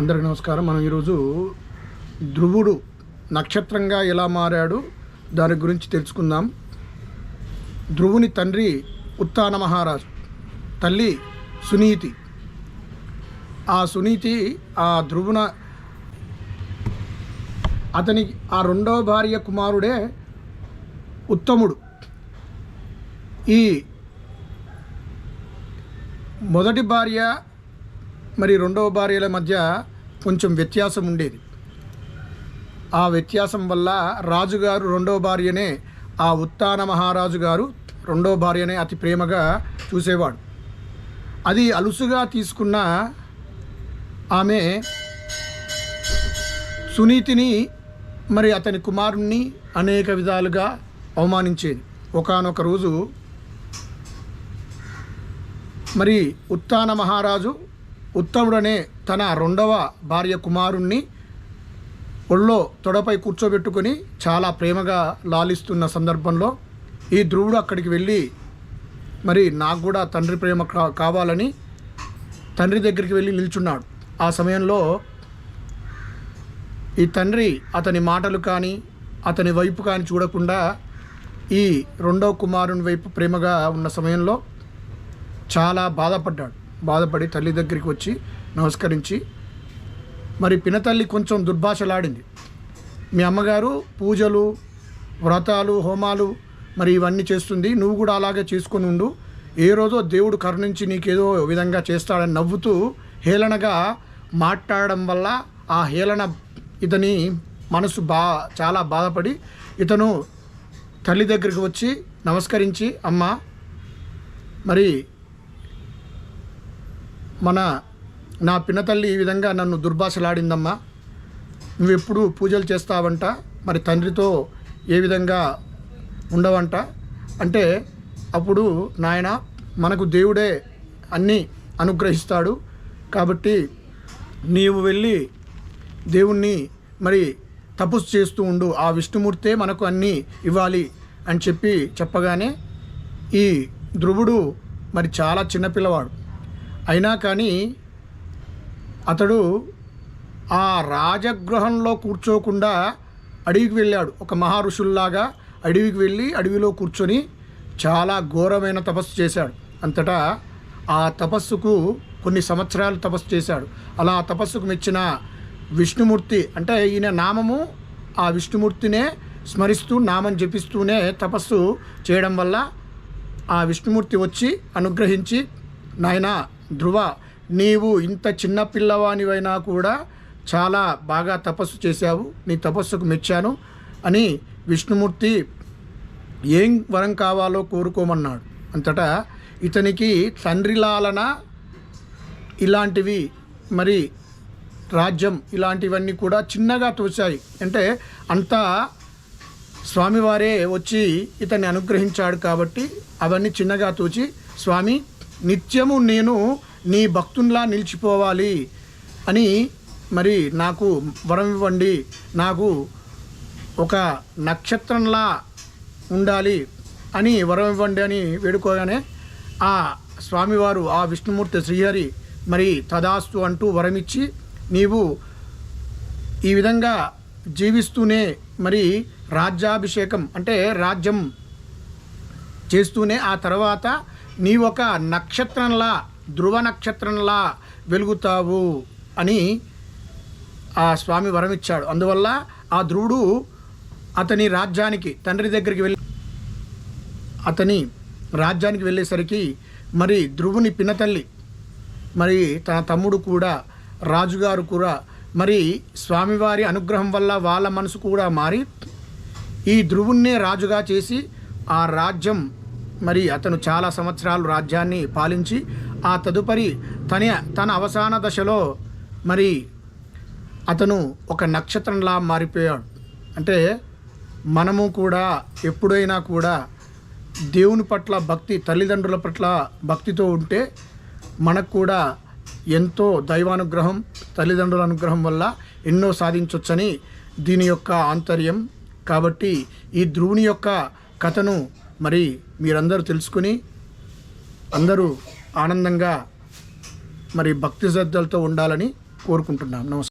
అందరికీ నమస్కారం. మనం ఈరోజు ధ్రువుడు నక్షత్రంగా ఎలా మారాడు దాని గురించి తెలుసుకుందాం. ధ్రువుని తండ్రి ఉత్తాన మహారాజ్ తల్లి సునీతి. ఆ సునీతి ఆ ధ్రువున అతని ఆ రెండవ భార్య కుమారుడే ఉత్తముడు. ఈ మొదటి భార్య మరి రెండవ భార్యల మధ్య కొంచెం వ్యత్యాసం ఉండేది. ఆ వ్యత్యాసం వల్ల రాజుగారు రెండో భార్యనే ఆ ఉత్తాన మహారాజు గారు రెండో భార్యనే అతి ప్రేమగా చూసేవాడు. అది అలుసుగా తీసుకున్న ఆమె సునీతిని మరి అతని కుమారుణ్ణి అనేక విధాలుగా అవమానించేది. ఒకానొక రోజు మరి ఉత్తాన మహారాజు ఉత్తముడనే తన రెండవ భార్య కుమారుణ్ణి ఒళ్ళో తొడపై కూర్చోబెట్టుకొని చాలా ప్రేమగా లాలిస్తున్న సందర్భంలో ఈ ధ్రువుడు అక్కడికి వెళ్ళి మరి నాకు కూడా తండ్రి ప్రేమ కా- కావాలని తండ్రి దగ్గరికి వెళ్ళి నిల్చున్నాడు. ఆ సమయంలో ఈ తండ్రి అతని మాటలు కానీ అతని వైపు కానీ చూడకుండా ఈ రెండవ కుమారుని వైపు ప్రేమగా ఉన్న సమయంలో చాలా బాధపడ్డాడు. బాధపడి తల్లి దగ్గరికి వచ్చి నమస్కరించి. మరి పినతల్లి కొంచెం దుర్భాషలాడింది. మీ అమ్మగారు పూజలు వ్రతాలు హోమాలు మరి ఇవన్నీ చేస్తుంది. నువ్వు కూడా అలాగే చేసుకొని ఉండు. ఏ రోజో దేవుడు కరుణించి నీకేదో విధంగా చేస్తాడని నవ్వుతూ హేళనగా మాట్లాడడం వల్ల ఆ హేళన ఇతని మనసు బా చాలా బాధపడి ఇతను తల్లి దగ్గరికి వచ్చి నమస్కరించి అమ్మ మరి మన నా పినతల్లి ఈ విధంగా నన్ను దుర్భాషలాడిందమ్మా. నువ్వు ఎప్పుడు పూజలు చేస్తావంట మరి తండ్రితో ఏ విధంగా ఉండవంట? అంటే అప్పుడు నాయన మనకు దేవుడే అన్నీ అనుగ్రహిస్తాడు. కాబట్టి నీవు వెళ్ళి దేవుణ్ణి మరి తపస్సు చేస్తూ ఉండు. ఆ విష్ణుమూర్తే మనకు అన్నీ ఇవ్వాలి అని చెప్పి చెప్పగానే ఈ ధ్రువుడు మరి చాలా చిన్నపిల్లవాడు. అయినా కానీ అతడు ఆ రాజగృహంలో కూర్చోకుండా అడవికి వెళ్ళాడు. ఒక మహారుషుల్లాగా అడవికి వెళ్ళి అడవిలో కూర్చొని చాలా ఘోరమైన తపస్సు చేశాడు. అంతటా ఆ తపస్సుకు కొన్ని సంవత్సరాలు తపస్సు చేశాడు. అలా ఆ తపస్సుకు మెచ్చిన విష్ణుమూర్తి అంటే ఈయన నామము ఆ విష్ణుమూర్తినే స్మరిస్తూ నామం జపిస్తూనే తపస్సు చేయడం వల్ల ఆ విష్ణుమూర్తి వచ్చి అనుగ్రహించి నాయన ధ్రువ నీవు ఇంత చిన్న పిల్లవానివైనా కూడా చాలా బాగా తపస్సు చేశావు. నీ తపస్సుకు మెచ్చాను అని విష్ణుమూర్తి ఏం వరం కావాలో కోరుకోమన్నాడు. అంతటా ఇతనికి తండ్రిలాలన ఇలాంటివి మరి రాజ్యం ఇలాంటివన్నీ కూడా చిన్నగా తోచాయి అంటే అంతా స్వామివారే వచ్చి ఇతన్ని అనుగ్రహించాడు కాబట్టి అవన్నీ చిన్నగా తోచి స్వామి నిత్యము నేను నీ భక్తునిలా నిలిచిపోవాలి అని మరి నాకు వరం ఇవ్వండి. నాకు ఒక నక్షత్రంలా ఉండాలి అని వరం ఇవ్వండి అని వేడుకోగానే ఆ స్వామివారు ఆ విష్ణుమూర్తి శ్రీహరి మరి తదాస్తు అంటూ వరమిచ్చి నీవు ఈ విధంగా జీవిస్తూనే మరి రాజ్యాభిషేకం అంటే రాజ్యం చేస్తూనే ఆ తర్వాత నీ ఒక నక్షత్రంలా ధ్రువ నక్షత్రంలా వెలుగుతావు అని ఆ స్వామి వరమిచ్చాడు. అందువల్ల ఆ ధ్రువుడు అతని రాజ్యానికి తండ్రి దగ్గరికి వెళ్ళి అతని రాజ్యానికి వెళ్ళేసరికి మరి ధ్రువుని పినతల్లి మరి తన తమ్ముడు కూడా రాజుగారు కూడా మరి స్వామివారి అనుగ్రహం వల్ల వాళ్ళ మనసు కూడా మారి ఈ ధ్రువున్నే రాజుగా చేసి ఆ రాజ్యం మరి అతను చాలా సంవత్సరాలు రాజ్యాన్ని పాలించి ఆ తదుపరి తన తన అవసాన దశలో మరి అతను ఒక నక్షత్రంలా మారిపోయాడు. అంటే మనము కూడా ఎప్పుడైనా కూడా దేవుని పట్ల భక్తి తల్లిదండ్రుల పట్ల భక్తితో ఉంటే మనకు కూడా ఎంతో దైవానుగ్రహం తల్లిదండ్రుల అనుగ్రహం వల్ల ఎన్నో సాధించవచ్చని దీని యొక్క ఆంతర్యం. కాబట్టి ఈ ధ్రువుని యొక్క కథను మరి మీరందరూ తెలుసుకుని అందరూ ఆనందంగా మరి భక్తి శ్రద్ధలతో ఉండాలని కోరుకుంటున్నాం. నమస్కారం.